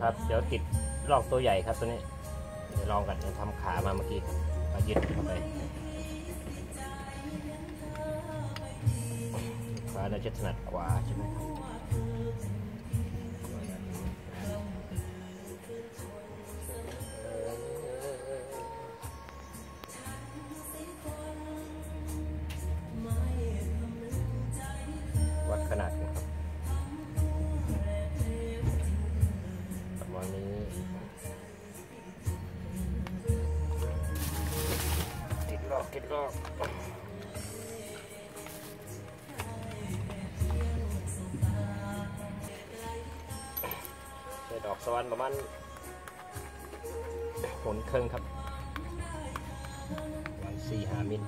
ครับ เดี๋ยวติดลอกตัวใหญ่ครับตัวนี้เดี๋ยวลองกันเดี๋ยวทำขามาเมื่อกี้มายึดเข้าไปขาเราจะถนัดขวาใช่ไหมครับ ใส่ดอกสวรรค์ประมาณผลเครื่องครับประมาณสี่หามิล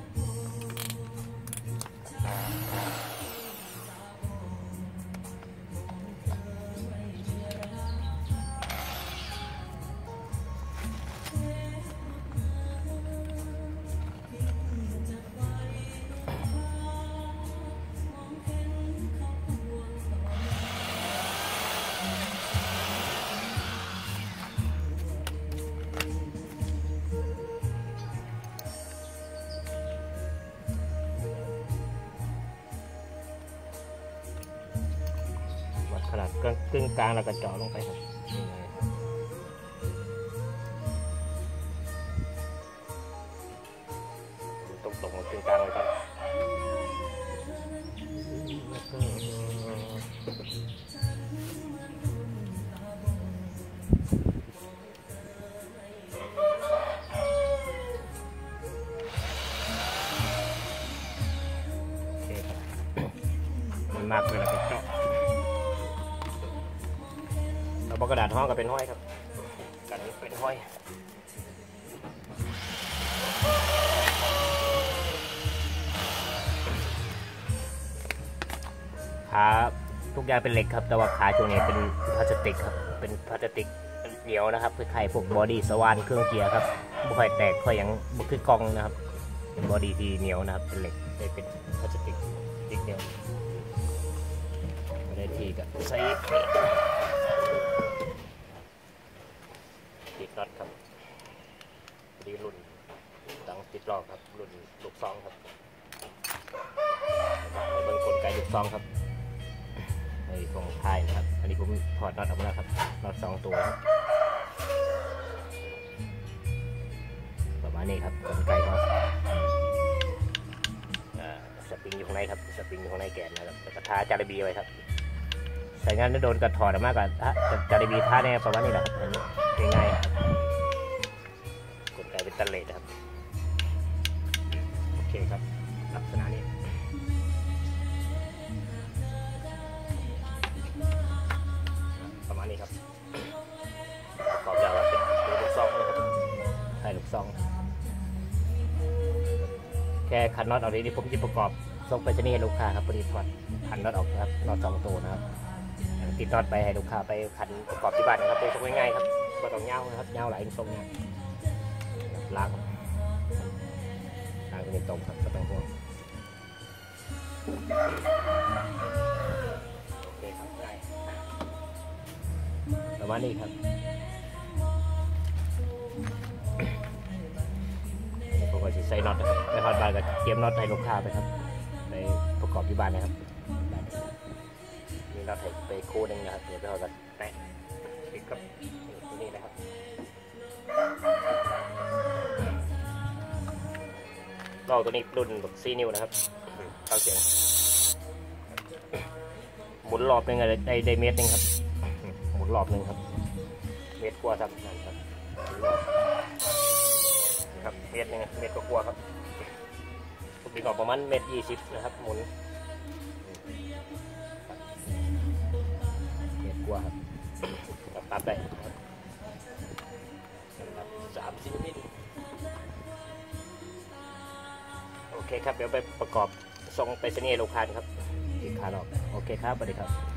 กลางกึ่งกลางแล้วก็เจาะลงไปครับนี่เลยตรงตรงๆกึ่งกลางเลยครับมากเลยแล้วก็เเราบอกกระดาษห้องก็เป็นห้อยครับกันเป็นห้อยขาทุกอย่างเป็นเหล็กครับ แต่ว่าขาช่วงนี้เป็นพลาสติกครับ เป็นพลาสติกเหนียวนะครับคือไข่พวกบอดี้สว่านเครื่องเกียร์ครับไม่ค่อยแตกค่อยยังบุคือกองนะครับเป็นบอดี้ที่เหนียวนะครับ เป็นเหล็กได้เป็นพลาสติกติกเดียวไม่ได้ทีกับใส่ ติดน็อตครับดีรุ่น ติดลอกครับรุ่นลูกซองครับเบื้งกลไกลูกซองครับในตรงท้ายนะครับ อันนี้ผมถอดน็อตออกมาแล้วครับน็อตสองตัวครับประมาณนี้ครับกลไกก็อ่าสปริงอยู่ข้างในครับสปริงอยู่ข้างในแกนนะครับแล้วก็ท้าจาระบีไว้ครับใส่งานไม่โดนกระถอดออกมาก่อนถ้าจาระบีท่าแน่ประมาณนี้แหละครับอันนี้ง่ายๆครับกดไกเป็นตันเลทครับ แค่ขันน็อตเอาทีนี้ผมจะประกอบส่งไปชนีให้ลูกค้าครับพอดีถอดขันน็อตออกครับน็อตสองตัวนะครับติดน็อตไปให้ลูกค้าไปขันประกอบที่บ้านนะครับเป็นทรงง่ายๆครับไม่ต้องเงานะครับเงาหลายทรงเนี่ยล้างล้างเป็นตรงครับไม่ต้องห่วงโอเคครับง่ายประมาณนี้ครับ ใส่น็อตนะครับไปทอดบานก็เตรียมน็อตให้ลูกค้าไปครับ ไปประกอบที่บ้านนะครับมีน็อตให้ไปคู่หนึงนะครับเดี๋ยวเราจะแตะติดกับตัวนี้นะครับก็ตัวนี้รุ่นแบบซีนิวนะครับเข้าเสียงหมุนรอบหนึงอะได้ได้เมตรหนึงครับ หมุนรอบหนึงครับ เมตรกว่าครับนั่นครับ ครับเมตรหนึงเมตรกว่าๆครับทุกทีก็ประมาณเมตรยี่สิบนะครับหมุนเมตรกว่าครับกับตัดได้ครับสามสิบมิลโอเคครับเดี๋ยวไปประกอบส่งไปเสนีย์ลูกค้าครับอีกคาร์ออกโอเคครับสวัสดีครับ